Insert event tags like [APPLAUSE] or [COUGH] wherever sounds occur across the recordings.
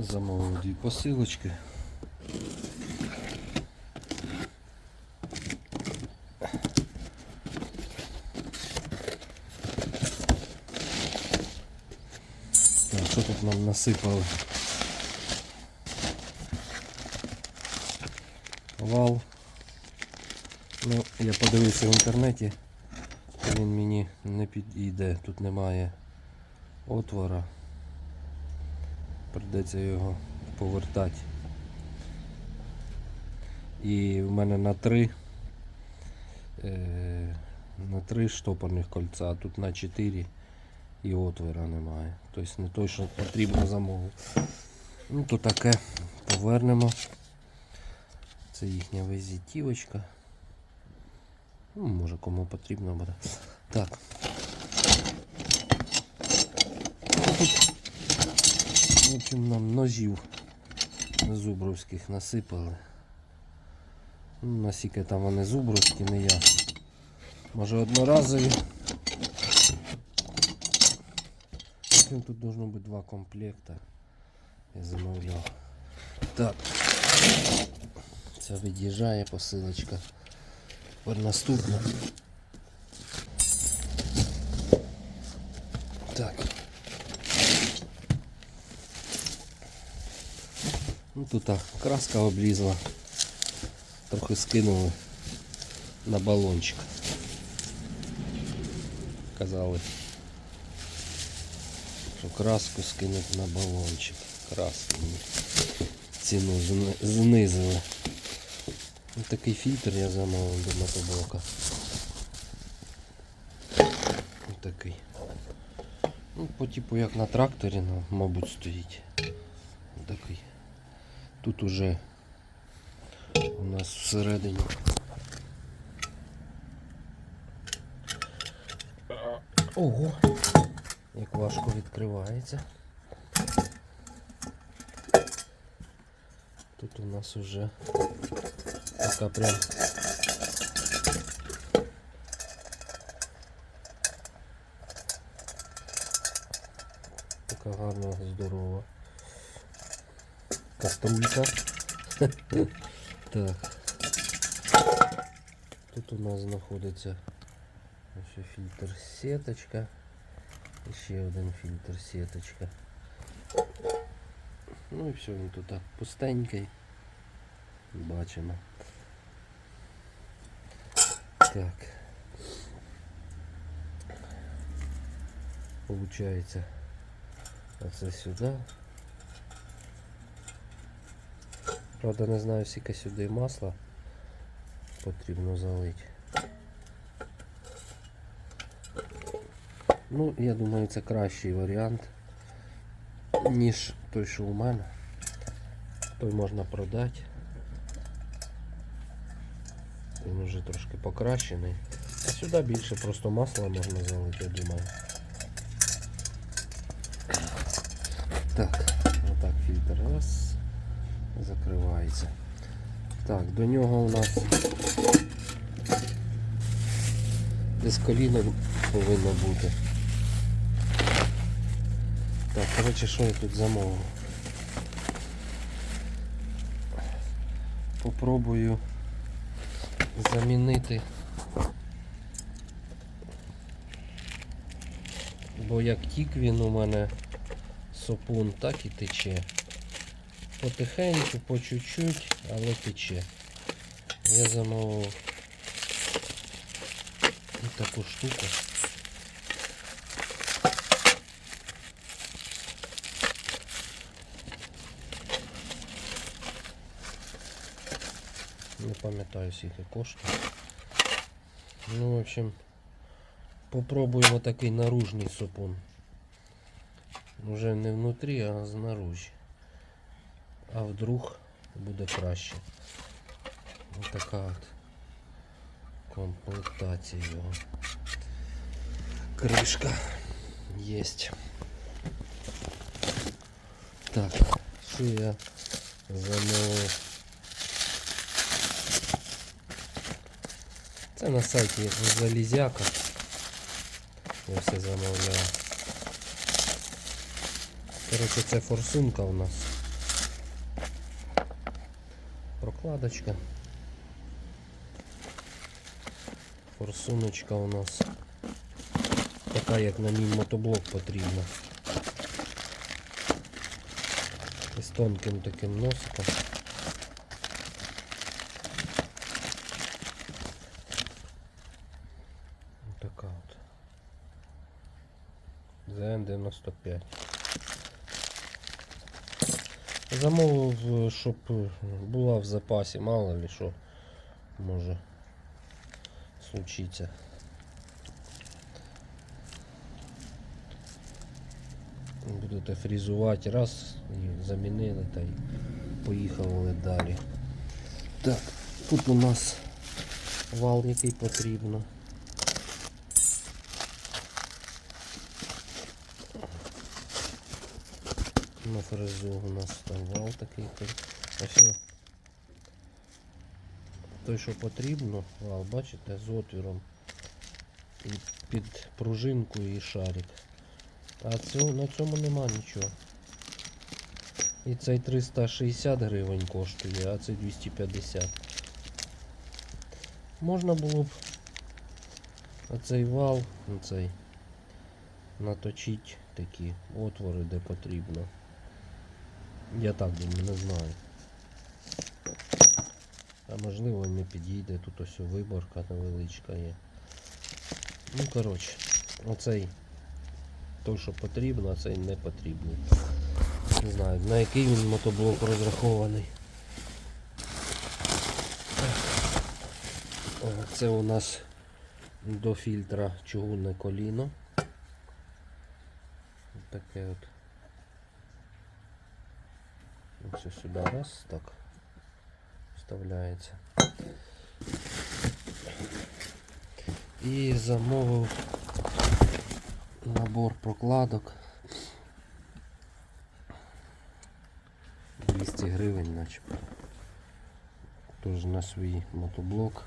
Замовив дві посилочки. Так, що тут нам насипали? Вал. Ну, я подивився в інтернеті, він мені не підійде, тут немає отвора. Придеться його повертати. І в мене на три е, на три штопорних кольця, а тут на чотири і отвора немає. Тобто не той, що потрібно замовив. Ну то таке повернемо. Це їхня визитівочка. Ну, може кому потрібно буде. Так. В нам ножів зубровських насипали. Ну, наскільки там вони зубровські, не ясно. Може одноразові. Тут должно бути два комплекта. Я замовляв. Так. Це від'їжджає посилочка. Наступна. Так. Ну тут краска облізла. Трохи скинули на балончик. Казали, що краску скинуть на балончик. Краски мені ціну знизили. Ось такий фільтр я замовив до мотоблока. Ось такий. Ну, по типу як на тракторі, ну, мабуть, стоїть. Такий. Тут уже у нас всередині. Ого! Як важко відкривається. Тут у нас уже така прям така гарна, здорова. Каструлька. [LAUGHS] так. Тут у нас знаходиться ще фільтр сіточка. І ще один фільтр сіточка. Ну і все, він тут так пустенький. Бачимо. Так. Получається оце сюди. Правда не знаю, скільки сюди масла потрібно залити. Ну, я думаю, це кращий варіант, ніж той, що у мене. Той можна продати. Він вже трошки покращений. А сюди більше просто масла можна залити, я думаю. Так, отак фільтр раз. Закривається. Так, до нього у нас десь коліно повинно бути. Так, коротше, що я тут замовив? Попробую замінити. Бо як тік він у мене сопун, так і тече. Потихеньку, по чуть-чуть, але тече. Я замовив таку штуку. Не пам'ятаю скільки коштує. Ну, в общем, попробуємо такий наружний супун. Уже не внутрі, а знаружі. А вдруг буде краще. Ось така от комплектація його. Кришка єсть. Так, що я замовив? Це на сайті Залізяка. Я все замовляю. Коротше, це форсунка у нас. Прокладочка. Форсуночка у нас така, як на мій мотоблок потрібна. З тонким таким носиком. Така от. ЗН-95. Замовив, щоб е, була в запасі, мало ли що може случиться. Будете фрізувати раз і замінили та й поїхали далі. Так, тут у нас вал, який потрібно. На фрезу у нас там вал такий. О. Той, що потрібно, вал, бачите, з отвіром. І під пружинку і шарик. А цього, на цьому нема нічого. І цей 360 гривень коштує, а цей 250. Можна було б оцей вал, оцей, наточити такі отвори, де потрібно. Я так думаю, не знаю. Можливо не підійде, тут ось виборка невеличка є. Ну коротше, оцей той, що потрібно, а цей не потрібний. Не знаю, на який він мотоблок розрахований. Це у нас до фільтра чугунне коліно. Таке от. Ось сюди раз, так. Вставляється. І замовив набор прокладок. 200 гривень начебто. Тож на свій мотоблок.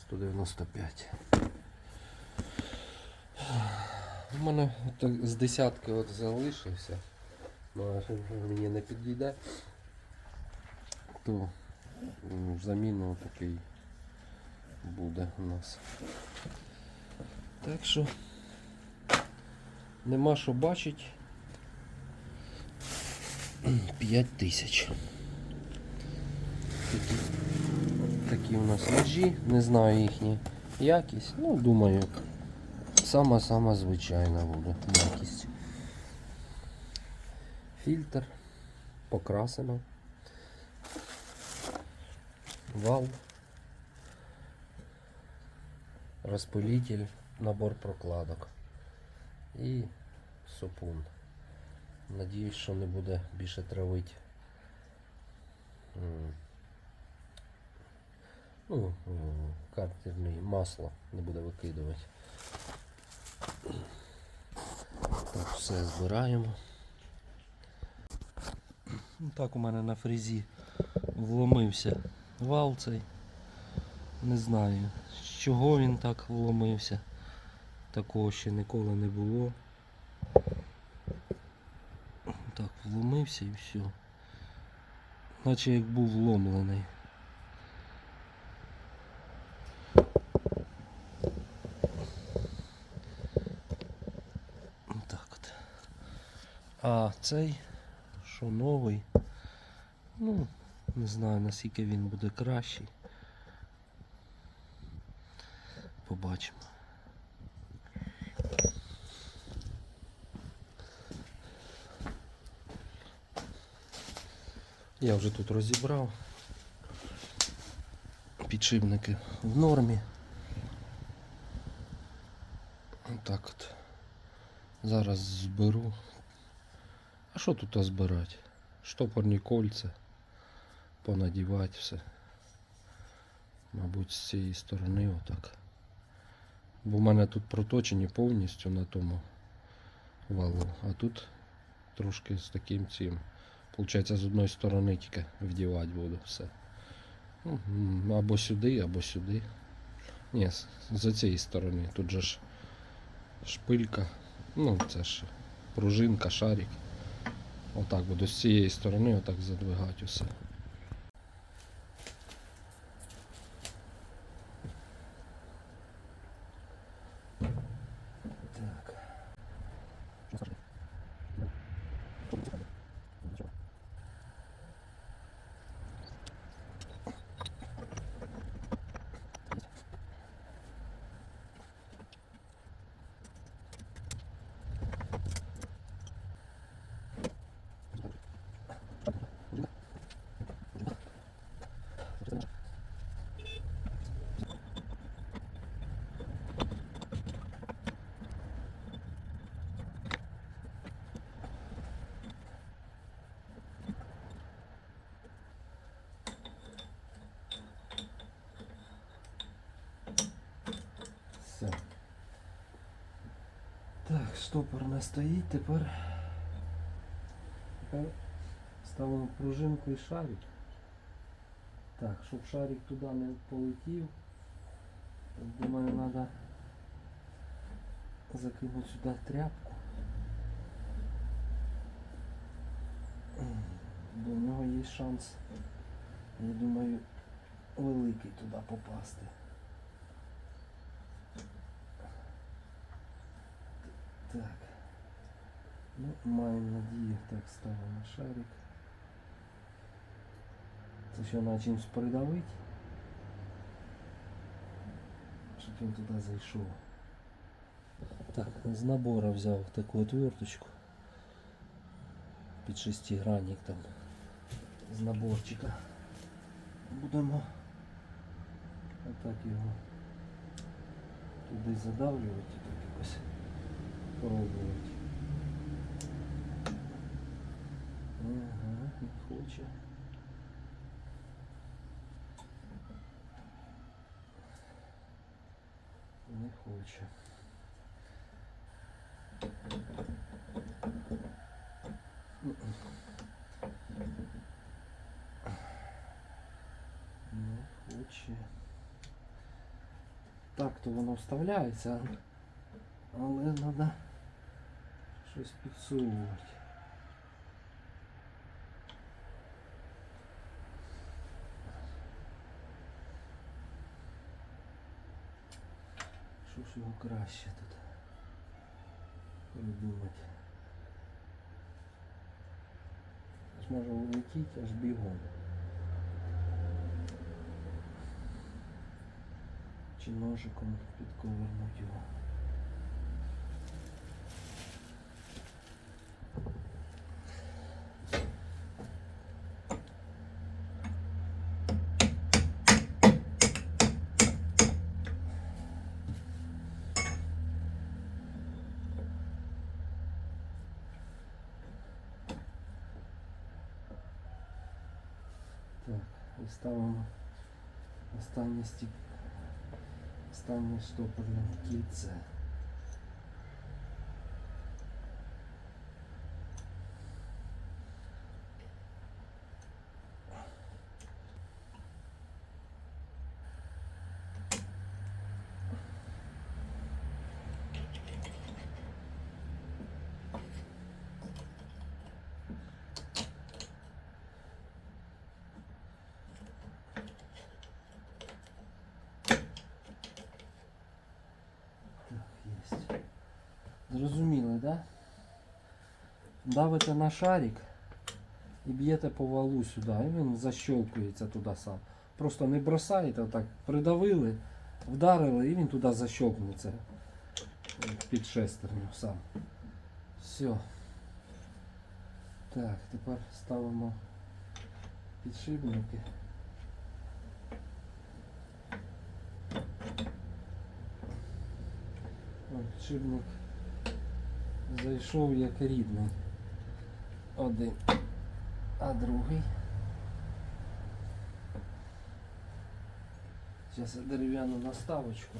195. У мене от з десятки от залишився. Ну, мені не підійде. То в заміну такий буде у нас. Так що нема що бачить. [CLEARS THROAT] 5 тисяч. Такі, такі у нас ножі, не знаю їхні якість, ну думаю, сама-сама звичайна буде якість. Фільтр покрасено. Вал. Розпилитель, набор прокладок і сопун. Надіюсь, що не буде більше травити. Ну, м, картерне масло не буде викидувати. Так, все збираємо. Ну, Так у мене на фрезі вломився вал цей. Не знаю, з чого він так вломився. Такого ще ніколи не було. Так, вломився і все. Наче як був вломлений. Так от. А цей, що новий, ну, не знаю наскільки він буде кращий. Побачимо. Я вже тут розібрав. Підшипники в нормі. Так от. Зараз зберу. Що тут збирати? Штопорні кольця. Понадівати все. Мабуть, з цієї сторони отак. Бо в мене тут проточені повністю на тому валу, а тут трошки з таким цим. Получається, з одної сторони тільки вдівати буду все. Ну, або сюди, або сюди. Ні, з цієї сторони. Тут же ж шпилька. Ну, це ж пружинка, шарик. Отак буду з цієї сторони отак задвигати усе. Так. Все. Так, штопор не стоїть, тепер ставимо пружинку і шарик. Так, щоб шарик туди не полетів, думаю, треба закинути сюди тряпку. Бо в нього є шанс, я думаю, великий туди попасти. Так. Ну, маємо надію, так ставимо шарик. Це що на чимось придавить, щоб він туди зайшов. Так, з набору взяв таку отверточку під шестигранник там з наборчика. Будемо отак його туди задавлювати так якось пробувати. Ага, не хоче. Не хоче. Не хоче. Так то воно вставляється, але треба щось підсовувати. Що ж його краще тут придумати? Аж може улетіти аж бігом. Чи ножиком підковернути його. Так, і ставимо останнє стік. Останнє штопорне кільце. Так, есть. Зрозуміли, да? Давите на шарик і б'єте по валу сюди, і він защелкується туди сам. Просто не бросаєте, отак придавили, вдарили і він туди защелкнеться під шестерню сам. Все. Так, тепер ставимо підшипники. Підшипник зайшов як рідний. Один, а другий. Зараз я дерев'яну наставочку.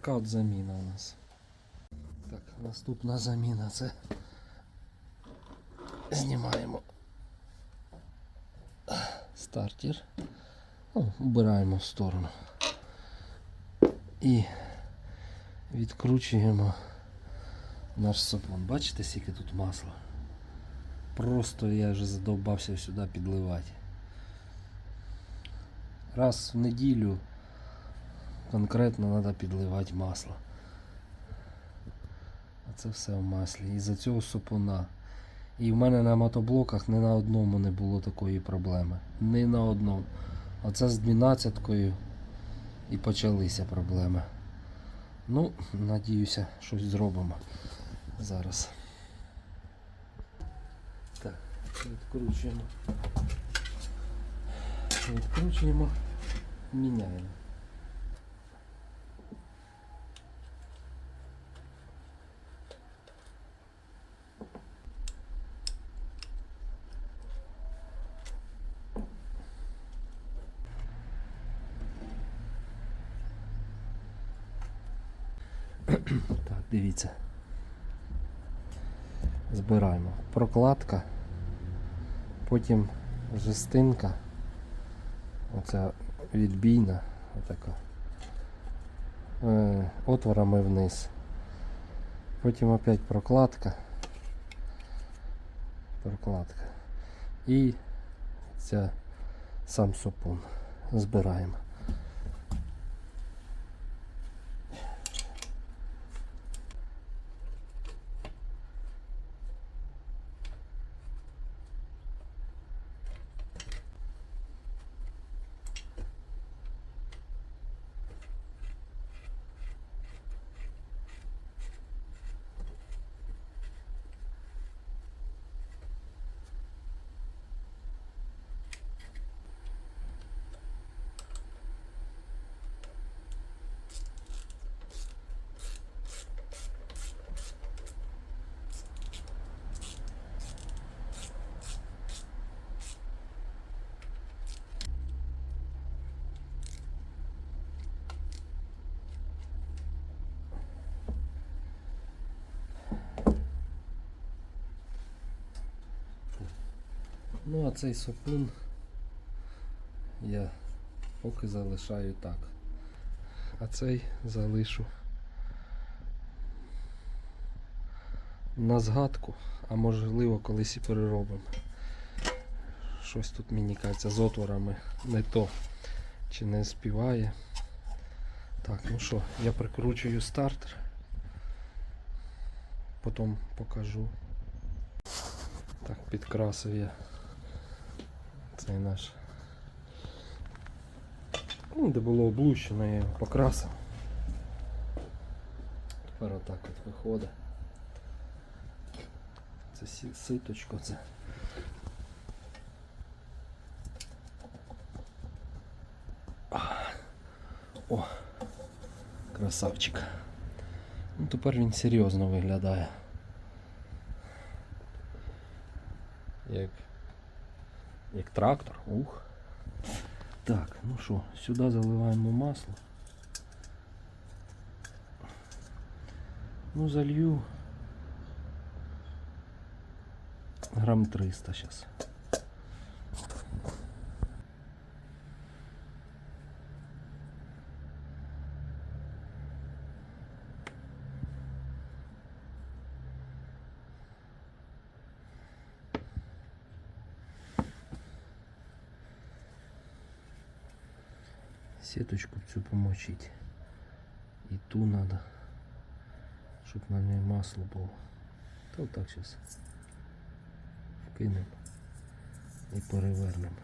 Така от заміна у нас. Так, наступна заміна це знімаємо стартер. Ну, вбираємо в сторону. І відкручуємо наш сапон. Бачите, скільки тут масла? Просто я вже задовбався сюди підливати. Раз в неділю конкретно треба підливати масло. А це все в маслі. І за цього супуна. І в мене на мотоблоках ні на одному не було такої проблеми. Ні на одному. Оце з 12-кою і почалися проблеми. Ну, надіюся, щось зробимо зараз. Так, відкручуємо. Відкручуємо, міняємо. Так, дивіться. Збираємо. Прокладка, потім жестинка. Оця відбійна, отака. Е, отворами вниз. Потім опять прокладка. Прокладка. І ця сам сопун. Збираємо. Ну а цей сопун я поки залишаю так. А цей залишу на згадку, а можливо колись і переробимо. Щось тут мені кажеться з отворами не то чи не співає. Так, ну що, я прикручую стартер. Потім покажу. Так, підкрасив я цей наш. Ну, де було облущено, я його покрасив. Тепер отак от виходить. Це сі- ситочко це. О, красавчик. Ну, тепер він серйозно виглядає. Трактор. Ух. Так, ну що, сюди заливаємо масло. Ну, залью грам 300 сейчас. Сеточку цю помочить. І ту надо, щоб на ній масло було. Та отак зараз вкинемо і перевернемо.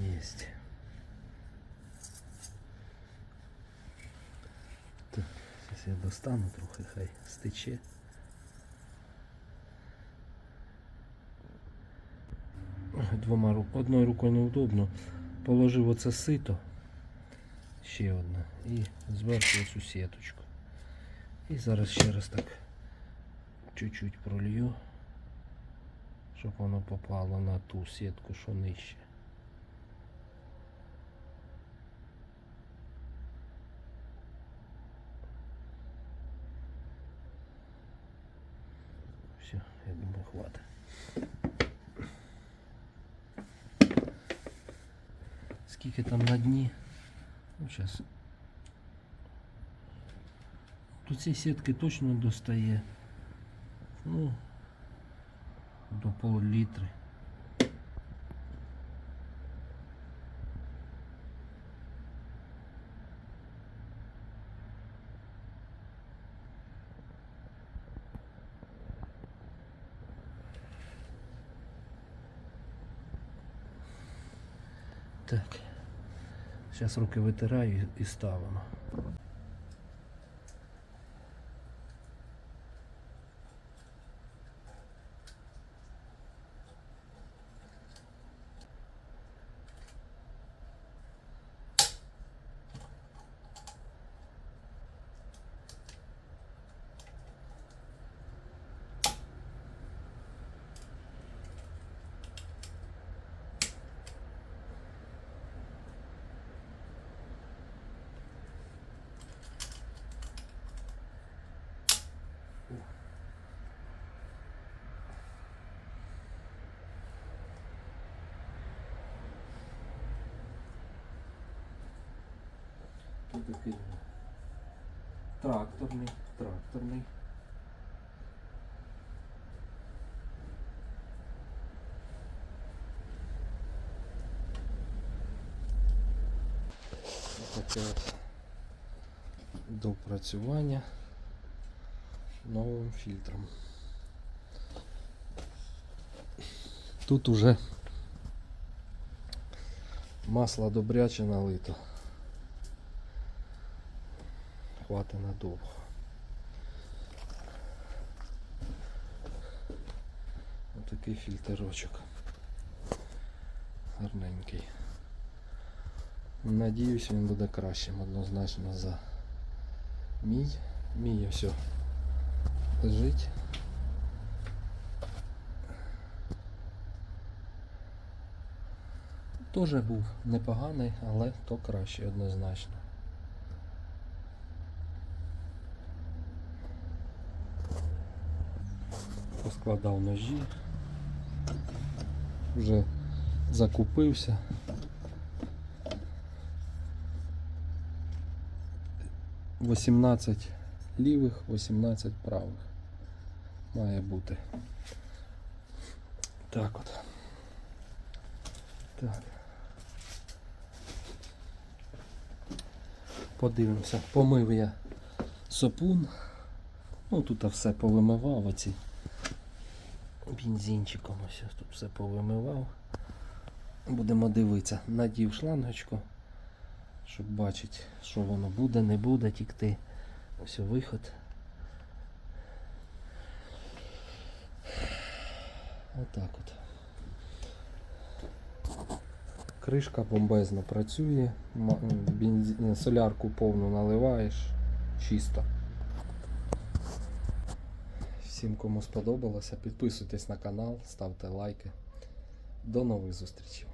Єсть. Так. Зараз я достану трохи, хай стече. Двома рук... одною рукою неудобно. Положив оце сито. Ще одне. І зверху оцю сіточку. І зараз ще раз так чуть-чуть пролью, щоб воно попало на ту сітку, що нижче. Все, я думаю, хватит. Скільки там на дні? Ну, сейчас. Тут цієї сітки точно достає. Ну, до пол літри. Так. Зараз руки витираю і ставимо. Тракторний, тракторний. Таке от допрацювання новим фільтром. Тут уже масло добряче налито. Хватить надовго. Отакий фільтрочок. Гарненький. Надіюсь, він буде кращим однозначно за мій. Мій все лежить. Теж був непоганий, але то краще однозначно. Поскладав ножі. Вже закупився. Вісімнадцять лівих, 18 правих. Має бути. Так от. Так. Подивимося. Помив я сопун. Ну тут все повимивав оці бензинчиком ось тут все повимивав. Будемо дивитися. Надів шлангочку, щоб бачити, що воно буде, не буде тікти. Ось виход. Отак от. Кришка бомбезно працює, солярку повну наливаєш, чисто. Всім, кому сподобалося, підписуйтесь на канал, ставте лайки. До нових зустрічей.